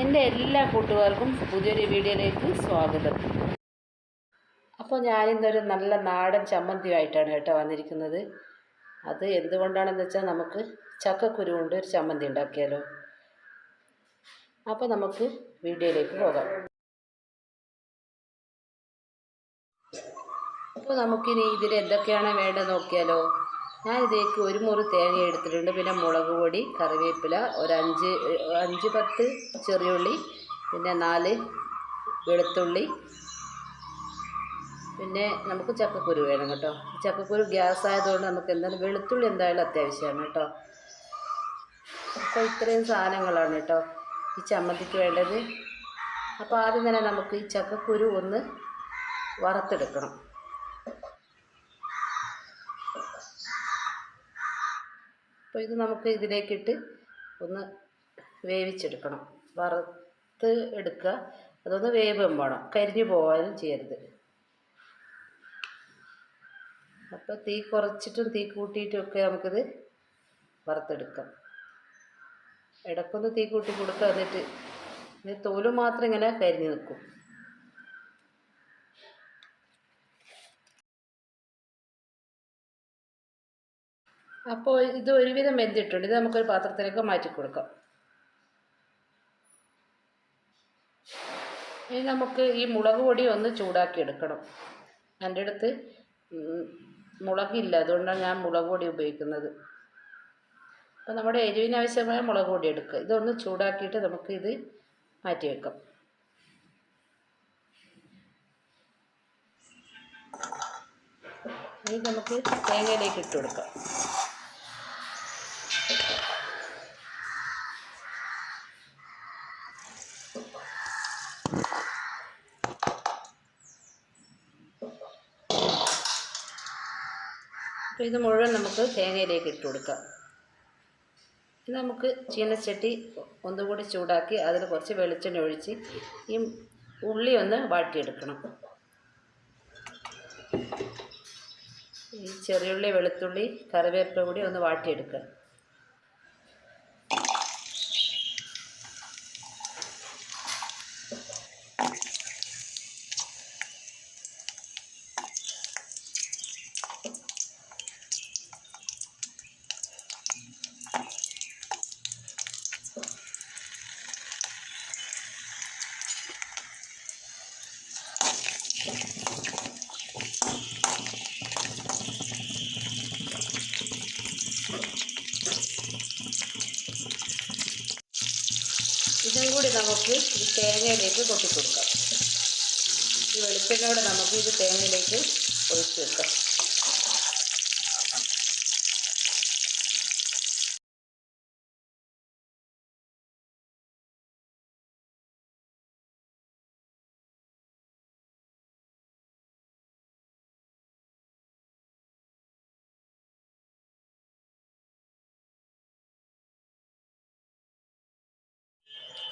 എന്റെ എല്ലാ കൂട്ടുകാർക്കും പുതിയൊരു വീഡിയോയിലേക്ക് സ്വാഗതം. അപ്പോൾ ഞാനിന്നൊരു നല്ല നാടൻ ചമ്മന്തിയുമായിട്ടാണ് കേട്ടോ വന്നിരിക്കുന്നത്. അത് എന്തുകൊണ്ടാണെന്ന് വെച്ചാൽ നമുക്ക് ചക്കക്കുരു കൊണ്ട് ഒരു ചമ്മന്തി ഉണ്ടാക്കിയാലോ. അപ്പോൾ നമുക്ക് വീഡിയോയിലേക്ക് പോകാം. അപ്പോൾ നമുക്കിനി ഇതിൽ എന്തൊക്കെയാണ് വേണ്ടത് നോക്കിയാലോ. ഞാൻ ഇതിലേക്ക് ഒരു മുറി തേങ്ങ എടുത്തിട്ടുണ്ട്. പിന്നെ മുളക് പൊടി കറിവേപ്പില ഒരു അഞ്ച് അഞ്ച് പത്ത് ചെറിയുള്ളി പിന്നെ നാല് വെളുത്തുള്ളി. പിന്നെ നമുക്ക് ചക്കക്കുരു വേണം കേട്ടോ. ചക്കക്കുരു ഗ്യാസ് ആയതുകൊണ്ട് നമുക്ക് എന്തായാലും വെളുത്തുള്ളി എന്തായാലും അത്യാവശ്യമാണ് കേട്ടോ. അപ്പോൾ ഇത്രയും സാധനങ്ങളാണ് കേട്ടോ ഈ ചമ്മന്തിക്ക് വേണ്ടത്. അപ്പോൾ ആദ്യം തന്നെ നമുക്ക് ഈ ചക്കക്കുരു ഒന്ന് വറുത്തെടുക്കണം. അപ്പോൾ ഇത് നമുക്ക് ഇതിലേക്കിട്ട് ഒന്ന് വേവിച്ചെടുക്കണം. വറുത്ത് എടുക്കുക. അതൊന്ന് വേവും വേണം. കരിഞ്ഞു പോകാനും ചെയ്യരുത്. അപ്പോൾ തീ കുറച്ചിട്ടും തീ കൂട്ടിയിട്ടും ഒക്കെ നമുക്കിത് വറുത്തെടുക്കാം. ഇടയ്ക്കൊന്ന് തീ കൂട്ടി കൊടുക്കുക എന്നിട്ട് തോൽ മാത്രം ഇങ്ങനെ കരിഞ്ഞു നിൽക്കും. അപ്പോൾ ഇത് ഒരുവിധം വെന്തിട്ടുണ്ട് ഇത് നമുക്കൊരു പാത്രത്തിലേക്ക് മാറ്റി കൊടുക്കാം. ഇനി നമുക്ക് ഈ മുളക് പൊടി ഒന്ന് ചൂടാക്കി എടുക്കണം എന്റെ അടുത്ത് മുളകില്ല. അതുകൊണ്ടാണ് ഞാൻ മുളക് പൊടി ഉപയോഗിക്കുന്നത്. അപ്പോൾ നമ്മുടെ എരിവിന് ആവശ്യമായ മുളക് പൊടി എടുക്കുക. ഇതൊന്ന് ചൂടാക്കിയിട്ട് നമുക്ക് ഇത് മാറ്റി വെക്കാം. ഇനി നമുക്ക് തേങ്ങയിലേക്ക് ഇട്ട് കൊടുക്കാം. അപ്പോൾ ഇത് മുഴുവൻ നമുക്ക് തേങ്ങയിലേക്ക് ഇട്ട് കൊടുക്കാം. ഇത് നമുക്ക് ചീനച്ചട്ടി ഒന്നുകൂടി ചൂടാക്കി അതിൽ കുറച്ച് വെളിച്ചെണ്ണ ഒഴിച്ച് ഈ ഉള്ളി ഒന്ന് വാട്ടിയെടുക്കണം. ഈ ചെറിയുള്ളി വെളുത്തുള്ളി കറിവേപ്പില കൂടി ഒന്ന് വാട്ടിയെടുക്കുക ഇതും കൂടി നമുക്ക് ഈ തേങ്ങയിലേക്ക് കൊട്ടിക്കൊടുക്കാം ഈ വെളിച്ചെണ്ണയോടെ നമുക്ക് ഇത് തേങ്ങയിലേക്ക് ഒഴിച്ച് വെക്കാം.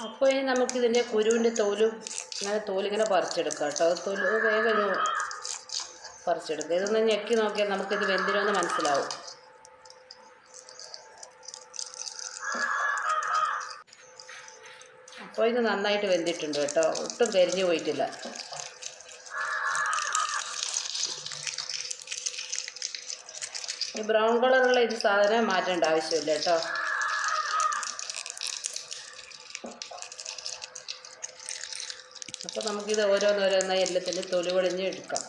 അപ്പോൾ ഇനി നമുക്കിതിന്റെ കുരുവിന്റെ തോലും ഇങ്ങനെ തോലിങ്ങനെ പറിച്ചെടുക്കാം കേട്ടോ. അത് തോൽ വേഗം പറിച്ചെടുക്കുക ഇതൊന്ന് ഞെക്കി നോക്കിയാൽ നമുക്കിത് വെന്തിരുമെന്ന് മനസ്സിലാവും. അപ്പോൾ ഇത് നന്നായിട്ട് വെന്തിട്ടുണ്ട് കേട്ടോ. ഒട്ടും കരിഞ്ഞു പോയിട്ടില്ല. ഈ ബ്രൗൺ കളറുള്ള ഇത് സാധനം മാറ്റേണ്ട ആവശ്യമില്ല കേട്ടോ. അപ്പോൾ നമുക്കിത് ഓരോന്നോരോന്നായി എല്ലാത്തിന്റെ തൊലി പൊളിഞ്ഞ് എടുക്കാം.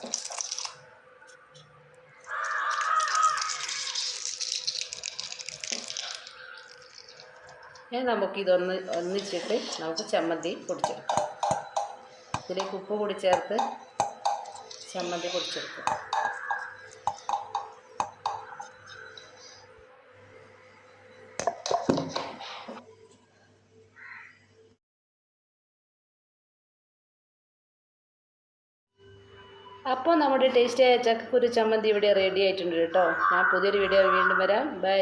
ഇനി നമുക്കിതൊന്ന് ഒന്നിച്ചിട്ട് നമുക്ക് ചമ്മന്തി പൊടിച്ചെടുക്കാം. ഇതിലേക്ക് ഉപ്പ് കൂടി ചേർത്ത് ചമ്മന്തി പൊടിച്ചെടുക്കാം. അപ്പോൾ നമ്മുടെ ടേസ്റ്റിയായ ചക്കക്കുരു ചമ്മന്തി ഇവിടെ റെഡി ആയിട്ടുണ്ട് കേട്ടോ. ഞാൻ പുതിയൊരു വീഡിയോ വീണ്ടും വരാം. ബൈ